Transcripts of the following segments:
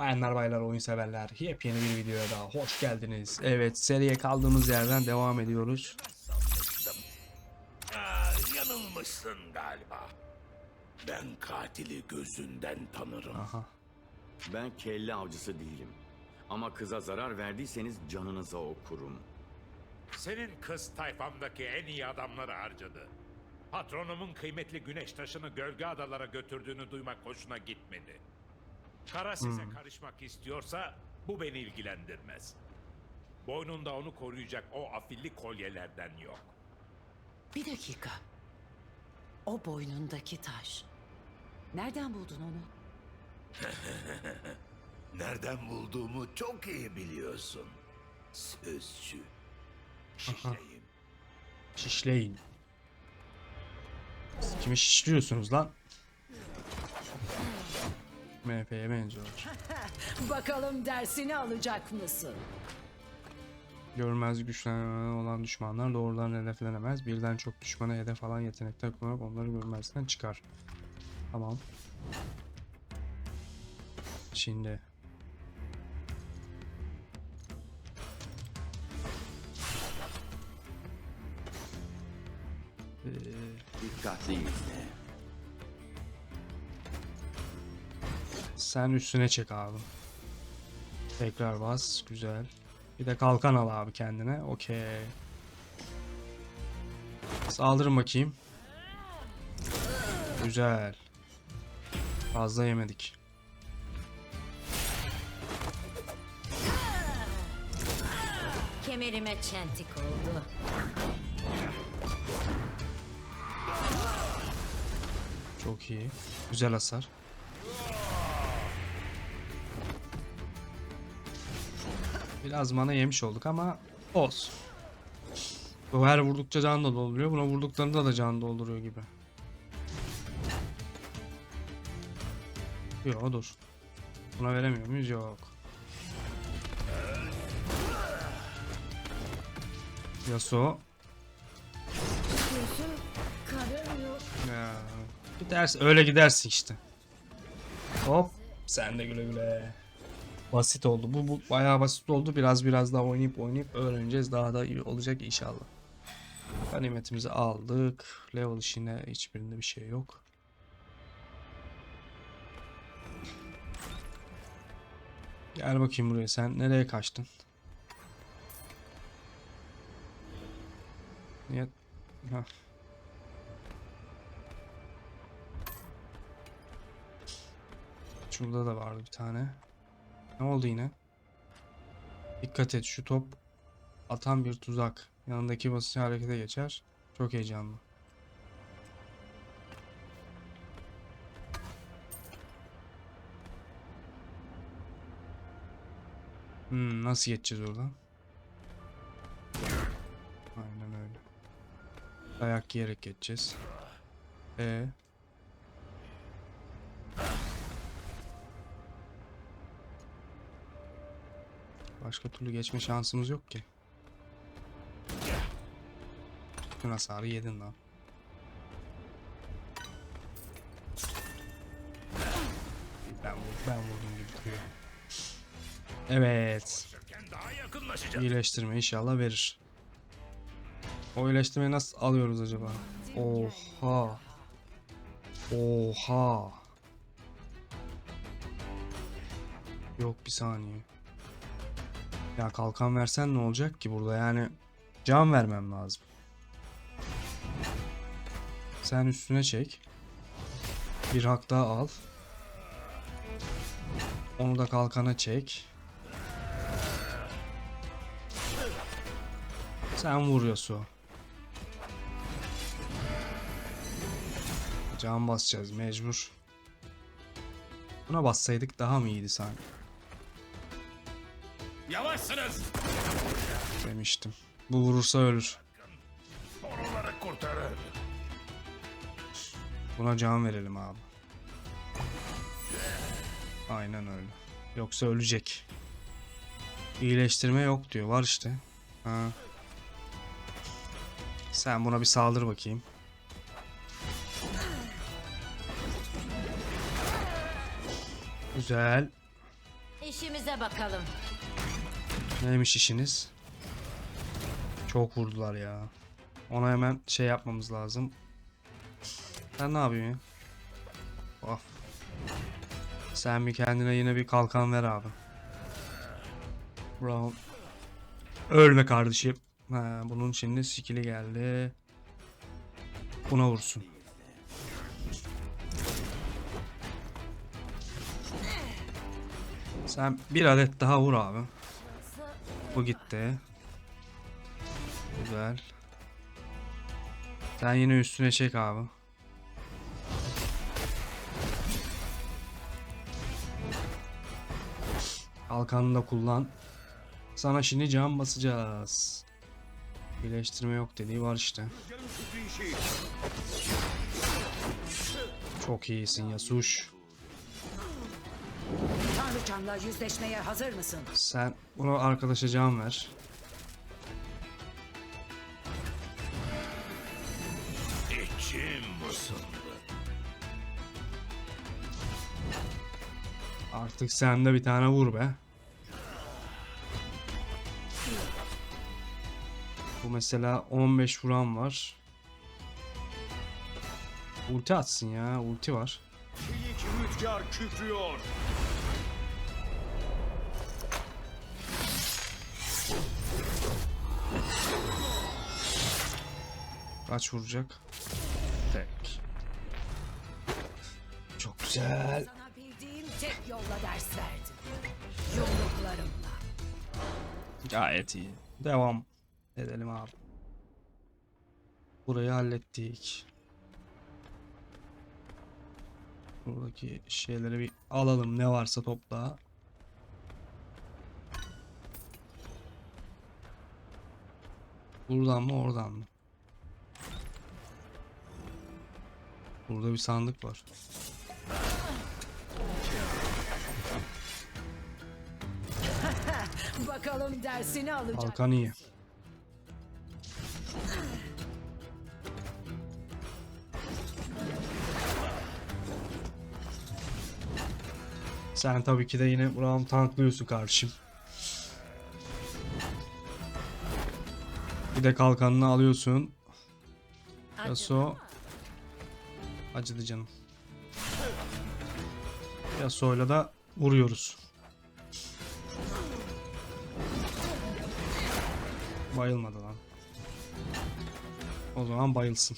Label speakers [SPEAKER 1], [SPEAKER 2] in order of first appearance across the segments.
[SPEAKER 1] Bayanlar baylar oyun severler yepyeni bir videoya daha hoş geldiniz. Evet seriye kaldığımız yerden devam ediyoruz.
[SPEAKER 2] Aa, yanılmışsın galiba. Ben katili gözünden tanırım.
[SPEAKER 1] Aha.
[SPEAKER 3] Ben kelle avcısı değilim. Ama kıza zarar verdiyseniz canınıza okurum.
[SPEAKER 2] Senin kız tayfamdaki en iyi adamları harcadı. Patronumun kıymetli güneş taşını gölge adalara götürdüğünü duymak hoşuna gitmedi. Kara size karışmak istiyorsa bu beni ilgilendirmez. Boynunda onu koruyacak o afilli kolyelerden yok.
[SPEAKER 4] Bir dakika. O boynundaki taş. Nereden buldun onu?
[SPEAKER 2] Nereden bulduğumu çok iyi biliyorsun. Sözcü. Şişleyim.
[SPEAKER 1] Şişleyin. Siz kimi şişliyorsunuz lan? MP'ye benziyor.
[SPEAKER 4] Bakalım dersini alacak mısın?
[SPEAKER 1] Görmez güçlenen olan düşmanlar doğrudan hedeflenemez. Birden çok düşmana hedef alan yetenekler kullanarak onları görmezden çıkar. Tamam. Şimdi. Ee,
[SPEAKER 3] Dikkatli izle.
[SPEAKER 1] Sen üstüne çek abi. Tekrar bas. Güzel. Bir de kalkan al abi kendine. Okey. Saldırın bakayım. Güzel. Fazla yemedik.
[SPEAKER 5] Kemerime çentik oldu.
[SPEAKER 1] Çok iyi. Güzel hasar. Biraz mana yemiş olduk ama olsun. Bu her vurdukça can da dolduruyor. Buna vurduklarında da can dolduruyor gibi. Yok dur. Buna veremiyor muyuz? Yok. Yasuo. Ya, gidersin öyle gidersin işte. Hop sen de güle güle. Basit oldu. Bu, bu bayağı basit oldu. Biraz biraz daha oynayıp oynayıp öğreneceğiz. Daha da iyi olacak inşallah. Ganimetimizi aldık. Level işine hiçbirinde bir şey yok. Gel bakayım buraya. Sen nereye kaçtın? Niye? Hah. Şurada da vardı bir tane. Ne oldu yine? Dikkat et şu top atan bir tuzak. Yanındaki basınç harekete geçer. Çok heyecanlı. Hmm, nasıl geçeceğiz oradan? Aynen öyle. Dayak yiyerek geçeceğiz. E Başka türlü geçme şansımız yok ki. Bütün hasarı yedin lan. Ben, ben vurdum gibi duruyor. Evet. İyileştirme inşallah verir. O iyileştirmeyi nasıl alıyoruz acaba? Oha. Oha. Yok bir saniye. Ya kalkan versen ne olacak ki burada yani can vermem lazım. Sen üstüne çek. Bir hak daha al. Onu da kalkana çek. Sen vur Yasuo. Can basacağız mecbur. Buna bassaydık daha mı iyiydi sanki?
[SPEAKER 2] Yavaşsınız.
[SPEAKER 1] Demiştim. Bu vurursa ölür.
[SPEAKER 2] Boruları kurtarın.
[SPEAKER 1] Buna can verelim abi. Aynen öyle. Yoksa ölecek. İyileştirme yok diyor. Var işte. Ha. Sen buna bir saldır bakayım. Güzel.
[SPEAKER 5] İşimize bakalım.
[SPEAKER 1] Neymiş işiniz? Çok vurdular ya. Ona hemen şey yapmamız lazım. Sen ne yapıyorsun ya? Of. Sen bir kendine yine bir kalkan ver abi. Brown. Ölme kardeşim. Ha, bunun şimdi skill'i geldi. Buna vursun. Sen bir adet daha vur abi. Bu gitti. Güzel. Sen yine üstüne çek abi. Kalkanını da kullan. Sana şimdi can basacağız. Birleştirme yok dediği var işte. Çok iyisin Yasuş.
[SPEAKER 4] Tanrıçamla yüzleşmeye hazır mısın?
[SPEAKER 1] Sen bunu arkadaşa can ver.
[SPEAKER 2] İçim ısındı.
[SPEAKER 1] Artık sen de bir tane vur be. Bu mesela 15 vuran var. Ulti atsın ya. Ulti var.
[SPEAKER 3] İlk rüzgar kükrüyor.
[SPEAKER 1] Kaç vuracak? Tek. Çok güzel.
[SPEAKER 4] Sana bildiğim tek yolla ders verdim. Yumruklarımla.
[SPEAKER 1] Gayet iyi. Devam edelim abi. Burayı hallettik. Buradaki şeyleri bir alalım ne varsa topla. Buradan mı oradan mı? Burada bir sandık var.
[SPEAKER 4] Bakalım dersini alacak.
[SPEAKER 1] Halkan iyi. Sen tabii ki de yine Braum tanklıyorsun kardeşim. Bir de kalkanını alıyorsun. Yasuo. Acıdı canım. Yasuo'yla da vuruyoruz. Bayılmadı lan. O zaman bayılsın.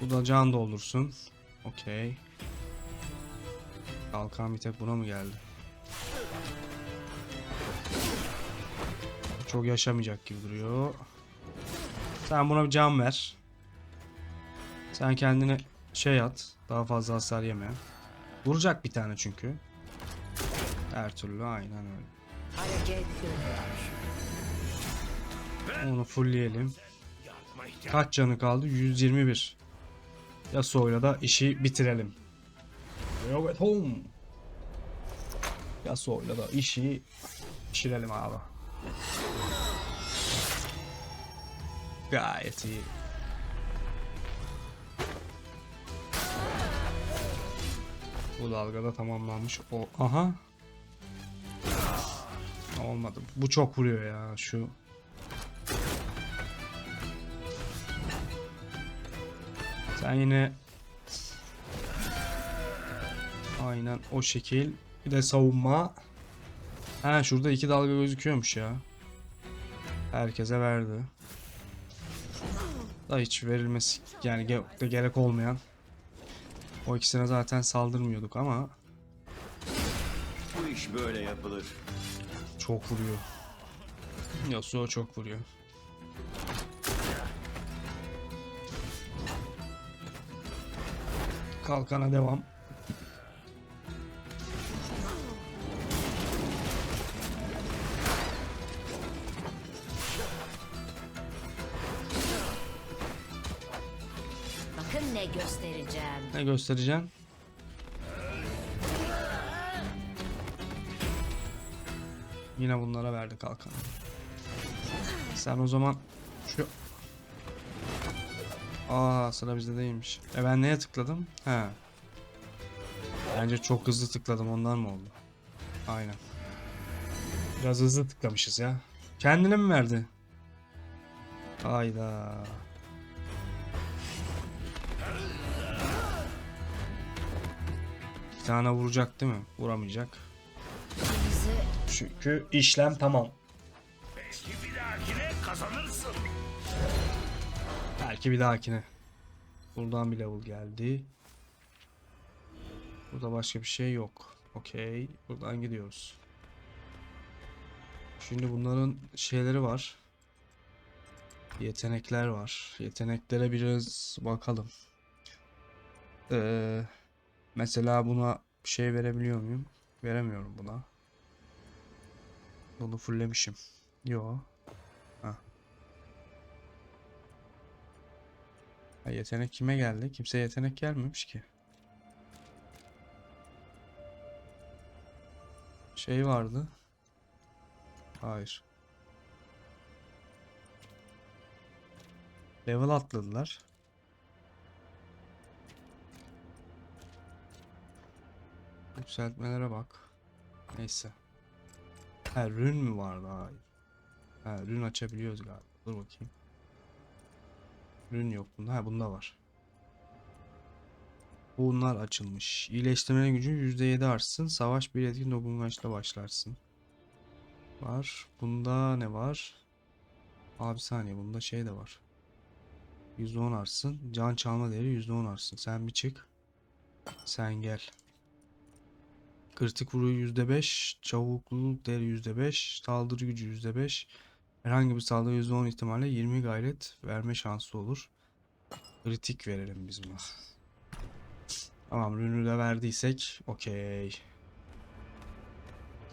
[SPEAKER 1] Bu da can doldursun. Okey. Kalkan bir tek buna mı geldi? Çok yaşamayacak gibi duruyor. Sen buna bir can ver. Sen kendine şey at. Daha fazla hasar yeme. Vuracak bir tane çünkü. Her türlü aynen öyle. Onu fullleyelim. Kaç canı kaldı? 121. Yasuo'yla da işi bitirelim. Yo at home. Yasuo'yla da işi pişirelim abi. Gayet iyi. Bu dalgada tamamlanmış. O aha. Olmadı. Bu çok vuruyor ya şu. Sen yine Aynen o şekil. Bir de savunma. Ha şurada iki dalga gözüküyormuş ya. Herkese verdi. Da hiç verilmesi yani ge- de gerek olmayan. O ikisine zaten saldırmıyorduk ama
[SPEAKER 3] Bu iş böyle yapılır.
[SPEAKER 1] çok vuruyor. Yasuo çok vuruyor. Kalkana devam.
[SPEAKER 5] Göstereceğim.
[SPEAKER 1] Ne göstereceksin? Yine bunlara verdi kalkan. Sen o zaman şu Aa sıra bizde değilmiş. E ben neye tıkladım? He. Bence çok hızlı tıkladım ondan mı oldu? Aynen. Biraz hızlı tıklamışız ya. Kendine mi verdi? Hayda. Bir tane vuracak değil mi? Vuramayacak. Çünkü işlem tamam.
[SPEAKER 2] Belki bir dahakine kazanırsın.
[SPEAKER 1] Belki bir dahakine. Buradan bir level geldi. Burada başka bir şey yok. Okey. Buradan gidiyoruz. Şimdi bunların şeyleri var. Yetenekler var. Yeteneklere biraz bakalım. Ee, mesela buna bir şey verebiliyor muyum? Veremiyorum buna. Bunu fulllemişim. Yo. Ha, yetenek kime geldi? Kimse yetenek gelmemiş ki. Şey vardı. Hayır. Level atladılar. Yükseltmelere bak. Neyse. Ha rün mü vardı? Hayır. Ha rün açabiliyoruz galiba. Dur bakayım. Ürün yok bunda. Ha bunda var. Bunlar açılmış. İyileştirme gücü %7 artsın. Savaş bir etkin dokungaçla başlarsın. Var. Bunda ne var? Abi saniye bunda şey de var. %10 artsın. Can çalma değeri %10 artsın. Sen bir çık. Sen gel. Kritik vuru %5. Çabukluluk değeri %5. Saldırı gücü %5. Herhangi bir saldırı %10 ihtimalle 20 gayret verme şansı olur. Kritik verelim biz buna. Tamam ürünü de verdiysek okey.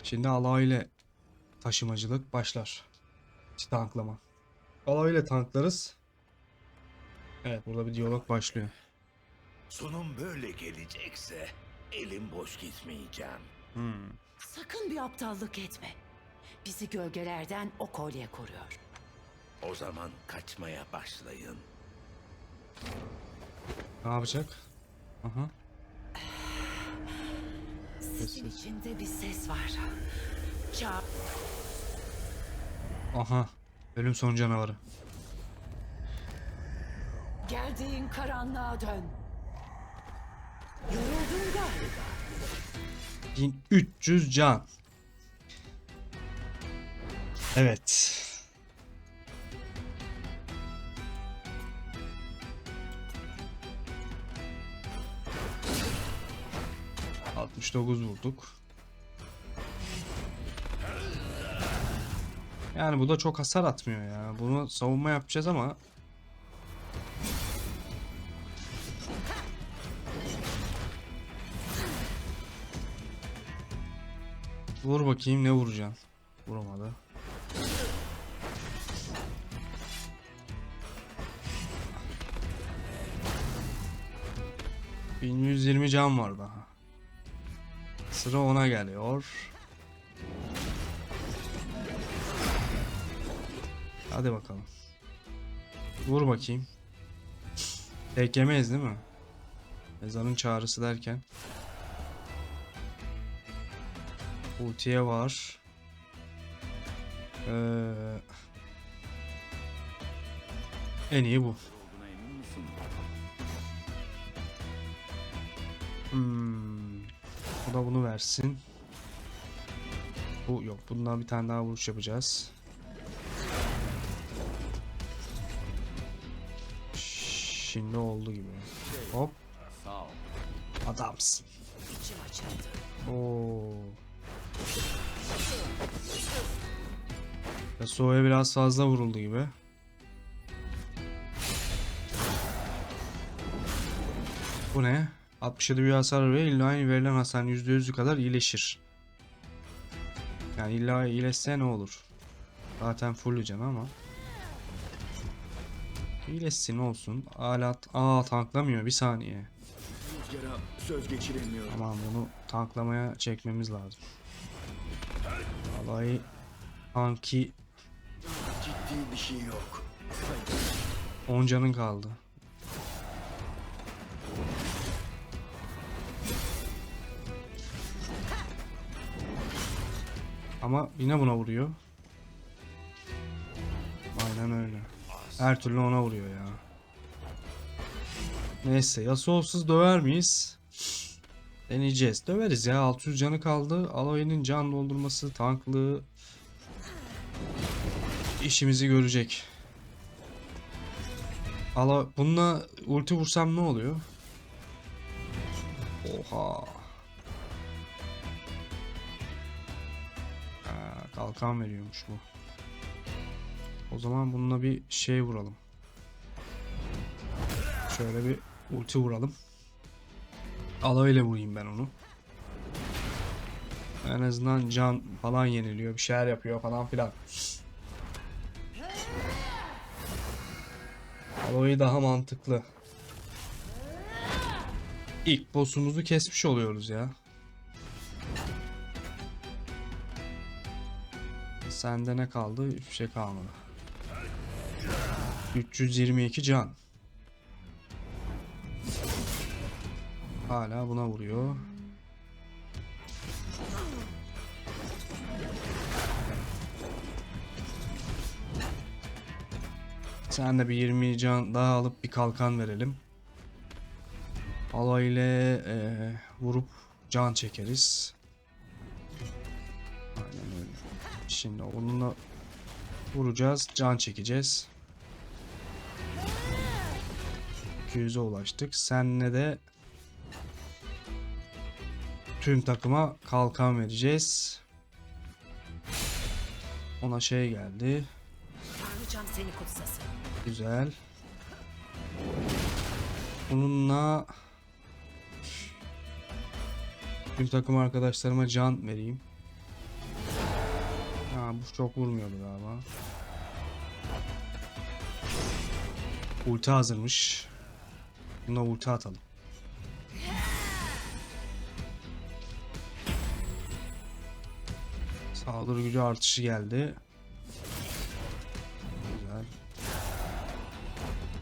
[SPEAKER 1] Şimdi alayla taşımacılık başlar. Tanklama. Alayla tanklarız. Evet burada bir diyalog başlıyor.
[SPEAKER 2] Sonum böyle gelecekse elim boş gitmeyeceğim.
[SPEAKER 1] Hmm.
[SPEAKER 4] Sakın bir aptallık etme. Bizi gölgelerden o kolye koruyor.
[SPEAKER 2] O zaman kaçmaya başlayın.
[SPEAKER 1] Ne yapacak? Aha.
[SPEAKER 4] Sizin içinde bir ses var. Çağ
[SPEAKER 1] Aha. Ölüm son canavarı.
[SPEAKER 4] geldiğin karanlığa dön. Yoruldun galiba.
[SPEAKER 1] 1300 can. Evet. Altmış dokuz vurduk. Yani bu da çok hasar atmıyor ya. Bunu savunma yapacağız ama Vur bakayım ne vuracaksın? Vuramadı. ...1120 can var daha. Sıra ona geliyor. Hadi bakalım. Vur bakayım. Tek yemeyiz değil mi? Ezanın çağrısı derken. Ultiye var. Ee, en iyi bu. Hmm. Bu da bunu versin. Bu yok. Bundan bir tane daha vuruş yapacağız. Şimdi oldu gibi. Hop. Adamsın. Oo. Yasuo'ya biraz fazla vuruldu gibi. Bu ne? 67 bir hasar ve illa aynı verilen hasarın %100'ü kadar iyileşir. Yani illa iyileşse ne olur? Zaten full can ama. İyileşsin olsun. Alat. Aa tanklamıyor bir saniye.
[SPEAKER 3] Söz geçiremiyorum.
[SPEAKER 1] Tamam bunu tanklamaya çekmemiz lazım. Vallahi tanki
[SPEAKER 3] Kaybettiği bir şey yok.
[SPEAKER 1] Oncanın kaldı. Ama yine buna vuruyor. Aynen öyle. Her türlü ona vuruyor ya. Neyse Yasuo'suz döver miyiz? Deneyeceğiz. Döveriz ya. 600 canı kaldı. Aloe'nin can doldurması, tanklığı, işimizi görecek. Alo bununla ulti vursam ne oluyor? Oha. Ha, kalkan veriyormuş bu. O zaman bununla bir şey vuralım. Şöyle bir ulti vuralım. Aloy ile vurayım ben onu. En azından can falan yeniliyor. Bir şeyler yapıyor falan filan. Aloy daha mantıklı. İlk boss'umuzu kesmiş oluyoruz ya. Sende ne kaldı? Hiçbir şey kalmadı. 322 can. Hala buna vuruyor. Sen de bir 20 can daha alıp bir kalkan verelim. Alo ile eee, vurup can çekeriz. Aynen öyle. Şimdi onunla vuracağız, can çekeceğiz. 200'e ulaştık. Senle de tüm takıma kalkan vereceğiz. Ona şey geldi.
[SPEAKER 4] Tanrıcam seni kutsasın.
[SPEAKER 1] Güzel. Bununla tüm takım arkadaşlarıma can vereyim. Ha bu çok vurmuyordu galiba. Ulti hazırmış. Buna ulti atalım. Saldırı gücü artışı geldi.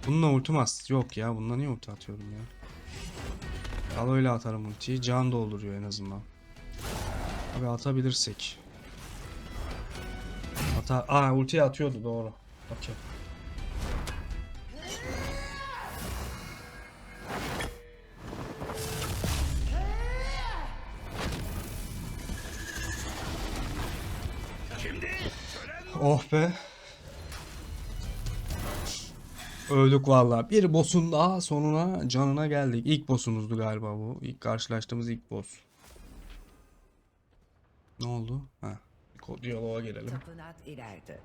[SPEAKER 1] Bununla ultim as. Yok ya bununla niye ulti atıyorum ya? Al öyle atarım ultiyi. Can dolduruyor en azından. Abi atabilirsek. Ata Aa ultiyi atıyordu doğru. Okey. Oh be. Öldük valla. Bir boss'un daha sonuna canına geldik. İlk boss'umuzdu galiba bu. İlk karşılaştığımız ilk boss. Ne oldu? Ha. Diyaloğa gelelim.
[SPEAKER 6] Tapınak ileride.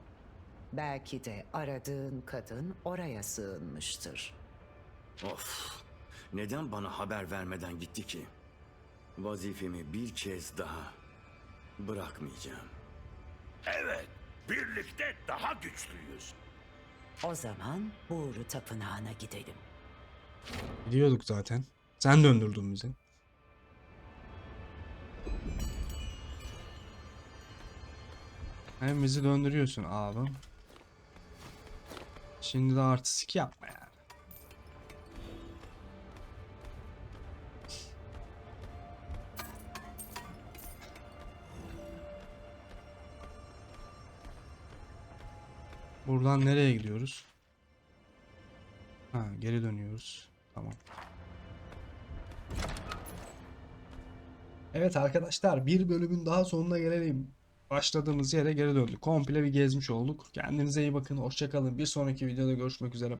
[SPEAKER 6] Belki de aradığın kadın oraya sığınmıştır.
[SPEAKER 3] Of. Neden bana haber vermeden gitti ki? Vazifemi bir kez daha bırakmayacağım.
[SPEAKER 2] Evet, birlikte daha güçlüyüz.
[SPEAKER 6] O zaman Buğru Tapınağı'na gidelim.
[SPEAKER 1] Biliyorduk zaten. Sen döndürdün bizi. Hem bizi döndürüyorsun abi. Şimdi de artistik yapma Buradan nereye gidiyoruz? Ha, geri dönüyoruz. Tamam. Evet arkadaşlar bir bölümün daha sonuna gelelim. Başladığımız yere geri döndük. Komple bir gezmiş olduk. Kendinize iyi bakın. Hoşçakalın. Bir sonraki videoda görüşmek üzere.